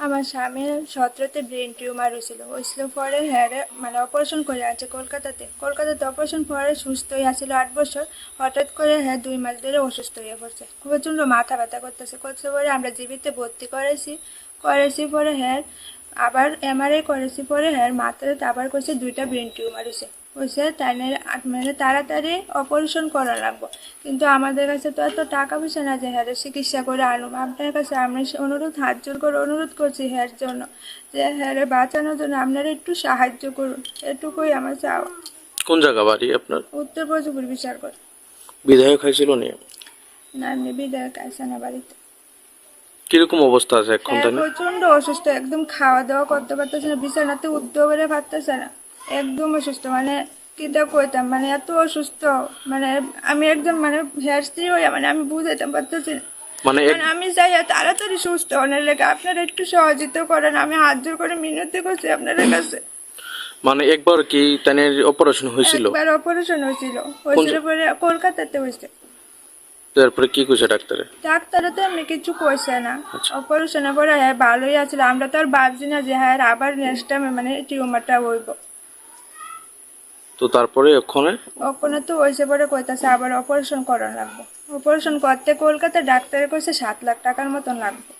আমার স্বামীর সতেরোতে brain tumour হয়েছিল। হয়েছিল পরে হ্যাঁ মানে অপারেশন করে আছে কলকাতাতে। কলকাতাতে অপারেশন পরে সুস্থ হয়ে আসছিল আট বছর। হঠাৎ করে হ্যাঁ দুই মাস ধরে অসুস্থ হয়ে পড়ছে। প্রচণ্ড মাথা ব্যথা করতেছে। করতে পরে আমরা জীবিতে ভর্তি করেছি। করেছি পরে হ্যাঁ আবার এমআরআই করেছি পরে হ্যাঁ মাথাতে আবার করছে দুইটা ব্রেন টিউমার হয়েছে হয়েছে তাই মানে তাড়াতাড়ি অপারেশন করা লাগবো। কিন্তু আমাদের কাছে তো এত টাকা পয়সা না যে হ্যাঁ চিকিৎসা করে আনুম আপনার কাছে আমি অনুরোধ হাত জোর করে অনুরোধ করছি হ্যার জন্য। যে হ্যাঁ বাঁচানোর জন্য আপনারা একটু সাহায্য করুন। এটুকুই আমার চাওয়া। কোন জায়গা বাড়ি আপনার? উত্তর প্রযুপুর বিচার করে বিধায়ক হয়েছিল নিয়ে না এমনি বিদায় কাছে না বাড়িতে। কীরকম অবস্থা আছে এখন হ্যাঁ তাই না প্রচণ্ড অসুস্থ একদম খাওয়া দাওয়া করতে পারতেছে না বিছানাতে উঠতেও করে পারতেছে না। একদম অসুস্থ মানে কিটা কইতাম মানে এত অসুস্থ মানে আমি একদম মানে হেয়ার স্ত্রী হয়ে মানে আমি বুঝাইতাম পারতেছি না। মানে মানে আমি চাই তাড়াতাড়ি সুস্থ হওয়ার লেগে আপনারা একটু সহযোগিতা করেন আমি হাত জোর করে মিনতি করছি আপনাদের কাছে। মানে একবার কি তানের অপারেশন হয়েছিল? একবার অপারেশন হয়েছিল হয়েছিল পরে কলকাতাতে হয়েছে। তারপরে কি কইছে ডাক্তারে? ডাক্তারও তো এমনি কিছু কইছে না। অপারেশনের পরে হ্যাঁ ভালোই আছিল আমরা তো আর ভাবছি না যে হ্যাঁ আবার নেক্সট টাইমে মানে টিউমারটা হইব। তো তারপরে ওখানে? ওখানে তো হয়েছে পরে কইতাছে আবার অপারেশন করানো লাগবে। অপারেশন করতে কলকাতা ডাক্তারে কইছে সাত লাখ টাকার মতন লাগবে।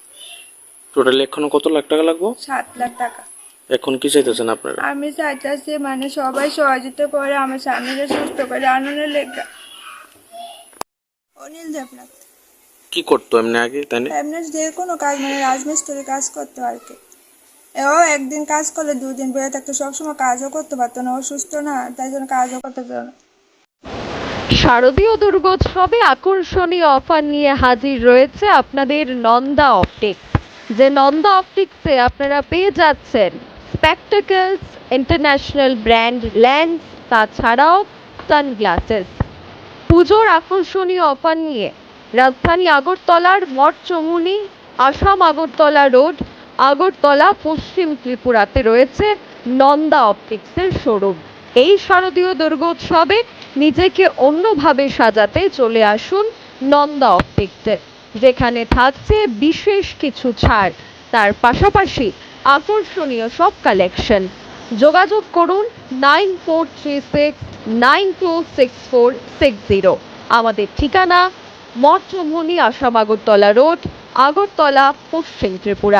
টোটালি এখনও কত লাখ টাকা লাগবো? সাত লাখ টাকা। এখন কি চাইতেছেন আপনারা? আমি চাইতেছি মানে সবাই সহযোগিতা করে আমার স্বামীকে সুস্থ করে আনন্দের লেখা অনিল দেবনাথ। কি করতো এমনি আগে তাই না এমনি যে কোনো কাজ মানে রাজমিস্ত্রি কাজ করতো আর কি। ও একদিন কাজ করলে দুদিন বেড়ে থাকতো সবসময় কাজও করতে পারতো না অসুস্থ না তাই জন্য কাজও করতে পারতো না। শারদীয় দুর্গোৎসবে আকর্ষণীয় অফার নিয়ে হাজির রয়েছে আপনাদের নন্দা অপটিক্স যে নন্দা অপটিক্সে আপনারা পেয়ে যাচ্ছেন স্পেকটাকলস ইন্টারন্যাশনাল ব্র্যান্ড লেন্স তাছাড়াও সানগ্লাসেস পুজোর আকর্ষণীয় অফার নিয়ে রাজধানী আগরতলার মঠ চমুনি আসাম আগরতলা রোড, আগরতলা পশ্চিম ত্রিপুরাতে রয়েছে নন্দা অপটিক্সের শোরুম। এই শারদীয় দুর্গোৎসবে নিজেকে অন্যভাবে সাজাতে চলে আসুন নন্দা অপটিক্সে, যেখানে থাকছে বিশেষ কিছু ছাড়। তার পাশাপাশি আকর্ষণীয় সব কালেকশন। যোগাযোগ করুন nine four three six nine two six four six zero. আমাদের ঠিকানা মঠভূমি আসাম আগরতলা রোড, আগরতলা, পশ্চিম ত্রিপুরা।